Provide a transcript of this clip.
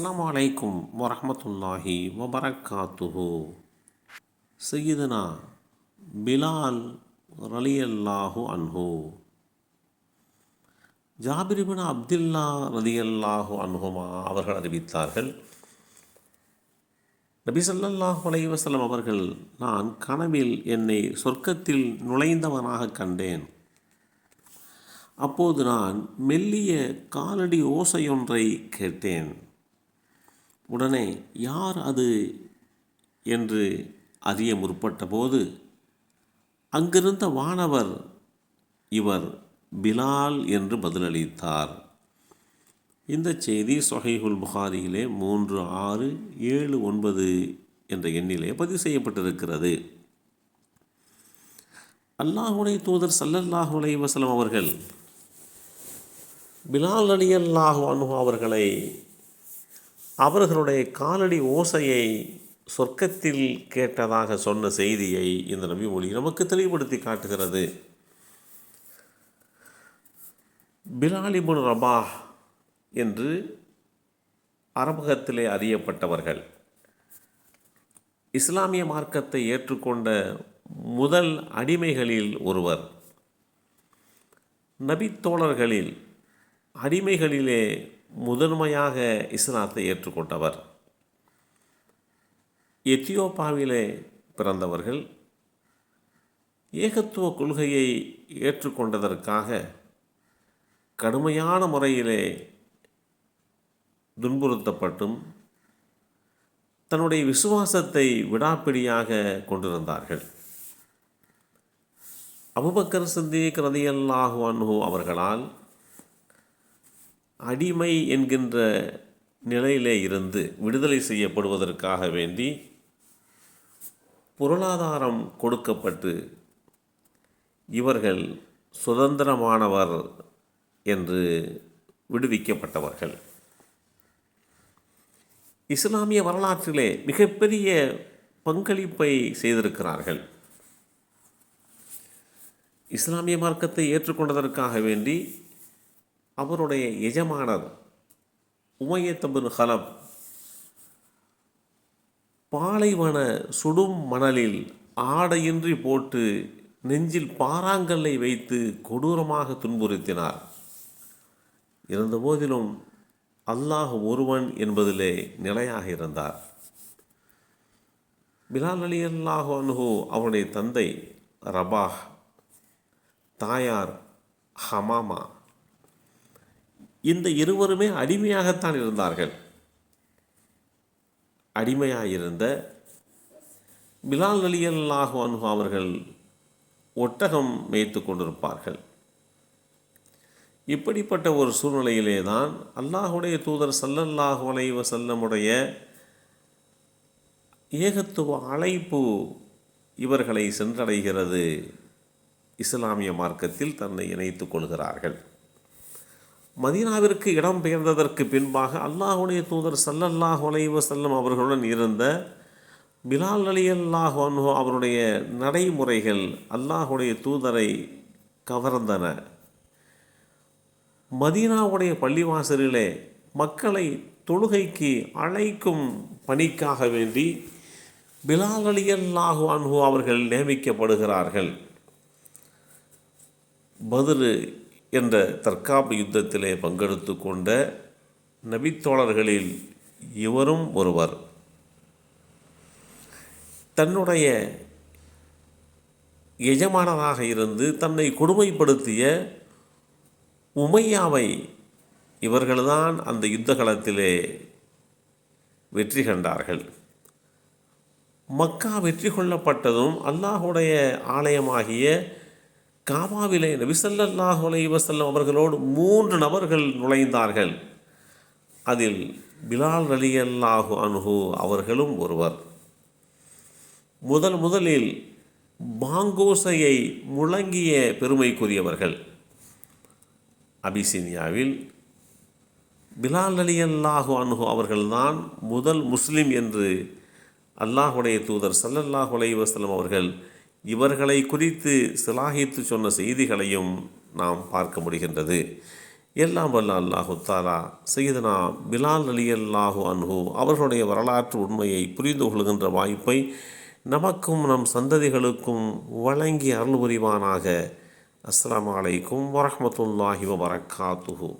அஸ்ஸலாமு அலைக்கும் வரஹ்மத்துல்லாஹி வபரக்காத்துஹு. சையதுனா பிலால் ரலியல்லாஹு அன்ஹு. ஜாபிரிபின் அப்துல்லா ரதியல்லாஹு அன்ஹுமா அவர்கள் அறிவித்தார்கள் நபி ஸல்லல்லாஹு அலைவசலம் அவர்கள் நான் கனவில் என்னை சொர்க்கத்தில் நுழைந்தவனாக கண்டேன். அப்போது நான் மெல்லிய காலடி ஓசையொன்றை கேட்டேன். உடனே யார் அது என்று அறிய முற்பட்டபோது அங்கிருந்த வானவர் இவர் பிலால் என்று பதிலளித்தார். இந்த செய்தி சொஹைஹுல் புகாரியிலே மூன்று ஆறு ஏழு ஒன்பது என்ற எண்ணிலே பதிவு செய்யப்பட்டிருக்கிறது. அல்லாஹுடைய தூதர் சல்லல்லாஹு அலைஹி அவர்கள் பிலால் அலி அல்லாஹு அன்ஹு அவர்களை அவர்களுடைய காலடி ஓசையை சொர்க்கத்தில் கேட்டதாக சொன்ன செய்தியை இந்த நபி மொழி நமக்கு தெளிவுபடுத்தி காட்டுகிறது. பிலாலிபுன் ரபா என்று அரபகத்திலே அறியப்பட்டவர்கள். இஸ்லாமிய மார்க்கத்தை ஏற்றுக்கொண்ட முதல் அடிமைகளில் ஒருவர். நபித்தோழர்களில் அடிமைகளிலே முதன்மையாக இஸ்லாத்தை ஏற்றுக்கொண்டவர். எத்தியோப்பாவிலே பிறந்தவர்கள் ஏகத்துவ கொள்கையை ஏற்றுக்கொண்டதற்காக கடுமையான முறையிலே துன்புறுத்தப்பட்டும் தன்னுடைய விசுவாசத்தை விடாப்பிடியாக கொண்டிருந்தார்கள். அபுபக்கர் சித்திக் ரதியல்லாஹு அன்ஹு அவர்களால் அடிமை என்கின்ற நிலையிலே இருந்து விடுதலை செய்யப்படுவதற்காக வேண்டி பொருளாதாரம் கொடுக்கப்பட்டு இவர்கள் சுதந்திரமானவர் என்று விடுவிக்கப்பட்டவர்கள். இஸ்லாமிய வரலாற்றிலே மிகப்பெரிய பங்களிப்பை செய்திருக்கிறார்கள். இஸ்லாமிய மார்க்கத்தை ஏற்றுக்கொண்டதற்காக வேண்டி அவருடைய எஜமானர் உமையத்தபின் ஹலப் பாலைவன சுடும் மணலில் ஆடையின்றி போட்டு நெஞ்சில் பாறாங்கல்லை வைத்து கொடூரமாக துன்புறுத்தினார். இருந்தபோதிலும் அல்லாஹ் ஒருவன் என்பதிலே நிலையாக இருந்தார். பிலால் அலி அல்லாஹு அனுகு அவருடைய தந்தை ரபாஹ் தாயார் ஹமாமா இந்த இருவருமே அடிமையாகத்தான் இருந்தார்கள். அடிமையாயிருந்த பிலால் அலி அவர்கள் ஒட்டகம் மேய்த்து கொண்டிருப்பார்கள். இப்படிப்பட்ட ஒரு சூழ்நிலையிலே தான் அல்லாஹுடைய தூதர் சல்லல்லாஹு அலைவ செல்லமுடைய ஏகத்துவ அழைப்பு இவர்களை சென்றடைகிறது. இஸ்லாமிய மார்க்கத்தில் தன்னை இணைத்துக் கொள்கிறார்கள். மதீனாவிற்கு இடம் பெயர்ந்ததற்கு பின்பாக அல்லாஹுடைய தூதர் சல்லல்லாஹ் ஒலைவ செல்லும் அவர்களுடன் இருந்த பிலால் அலி அல்லாஹ் அவருடைய நடைமுறைகள் அல்லாஹுடைய தூதரை கவர்ந்தன. மதீனாவுடைய பள்ளிவாசலிலே மக்களை தொழுகைக்கு அழைக்கும் பணிக்காக வேண்டி பிலால் அலி அல்லாஹு அன்ஹு அவர்கள் நியமிக்கப்படுகிறார்கள். பதில் என்ற தற்காப்பு யுத்தத்திலே பங்கெடுத்து கொண்ட நபித்தோழர்களில் இவரும் ஒருவர். தன்னுடைய எஜமானராக இருந்து தன்னை கொடுமைப்படுத்திய உமையாவை இவர்கள்தான் அந்த யுத்த காலத்திலே வெற்றி கண்டார்கள். மக்கா வெற்றி கொள்ளப்பட்டதும் அல்லாஹுடைய ஆலயமாகிய காபாவிலே நபிசல்லாஹு அலைவசல்லம் அவர்களோடு மூன்று நபர்கள் நுழைந்தார்கள். அதில் பிலால் அலி அல்லாஹு அன்ஹு அவர்களும் ஒருவர். முதல் முதலில் பாங்கோசையை முழங்கிய பெருமைக்குரியவர்கள். அபிசீனியாவில் பிலால் அலி அல்லாஹு அன்ஹு அவர்கள்தான் முதல் முஸ்லீம் என்று அல்லாஹுடைய தூதர் சல்லல்லாஹு அலை அவர்கள் இவர்களை குறித்து சிலாகித்து சொன்ன செய்திகளையும் நாம் பார்க்க முடிகின்றது. எல்லாம் வல்ல அல்லாஹு தாலா செய்தனா பிலால் அலி அல்லாஹு அன்ஹு அவர்களுடைய வரலாற்று உண்மையை புரிந்து கொள்கின்ற வாய்ப்பை நமக்கும் நம் சந்ததிகளுக்கும் வழங்கி அருள் புரிவானாக. அஸ்லாம் வலைக்கும் வரமத்துல்லாஹி வரகாத்துஹூ